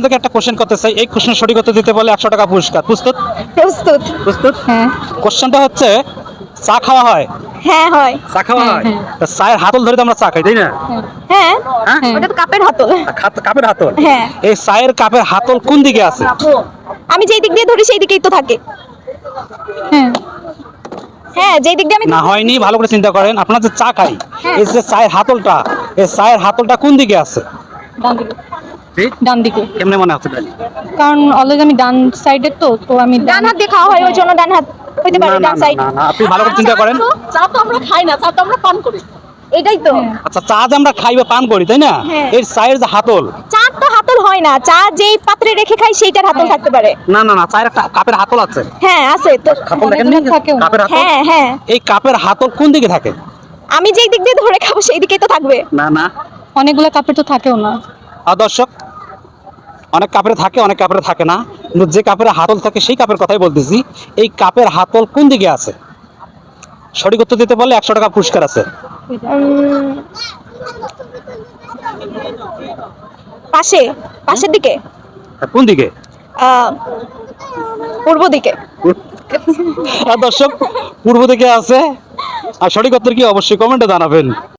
আপনাদেরকে একটা কোশ্চেন করতে চাই। এই কোশ্চেন সঠিক উত্তর দিতে বলে একশো টাকা পুরস্কার। প্রস্তুত? প্রস্তুত। প্রস্তুত? হ্যাঁ। কোশ্চেনটা হচ্ছে চা খাওয়া হয়? হ্যাঁ হয়। চা খাওয়া হ্যাঁ, হয়? হ্যাঁ। তা চায়ের হাতল ধরে তো আমরা চা খাই তাই না? হ্যাঁ হ্যাঁ? ওটা তো কাপের হাতল। কাপের হাতল? হ্যাঁ। এই চায়ের কাপের হাতল কোন দিকে আছে? আমি যেই দিক দিয়ে ধরি সেই দিকেই তো থাকে। হ্যাঁ। হ্যাঁ যেই দিক দিয়ে আমি না হয়নি ভালো করে চিন্তা করেন। আপনার যে চা খাই। এই যে চায়ের হাতলটা এই চায়ের হাতলটা কোন দিকে আছে? ডান দিকে। ডান দিকে কেমনে মনে হচ্ছে তাহলে? কারণ অলরেডি আমি ডান সাইডে তো তো আমি ডান হাত দিয়ে খাওয়া হয় ওই জন্য ডান হাত হইতে পারে ডান সাইড না না আপনি ভালো করে চিন্তা করেন। চা তো আমরা খাই না চা তো আমরা পান করি। এটাই তো। হ্যাঁ। আচ্ছা চা যে আমরা খাই বা পান করি তাই না? হ্যাঁ। এর চায়ের যে হাতল। চা তো হাতল হয় না চা যেই পাত্রে রেখে খাই সেইটার হাতল থাকতে পারে। না না না চায়ের একটা কাপের হাতল আছে। হ্যাঁ আছে তো। হাতল দেখেন কাপের হাতল? হ্যাঁ হ্যাঁ। এই কাপের হাতল কোন দিকে থাকে? আমি যেই দিক দিয়ে ধরে খাব সেই দিকেই তো থাকবে। না না। অনেকগুলো কাপের তো থাকেও না। আর দর্শক অনেক কাপড়ে থাকে অনেক কাপড়ে থাকে না। কিন্তু যে কাপের হাতল থাকে সেই কাপের কথাই বলতেছি। এই কাপের হাতল কোন দিকে আছে? সঠিক উত্তর দিতে পারলে একশো টাকা পুরস্কার আছে। পাশে পাশের দিকে? কোন দিকে? পূর্ব দিকে। দর্শক পূর্ব দিকে আছে। আর সঠিক উত্তর কি? অবশ্যই কমেন্টে জানাবেন।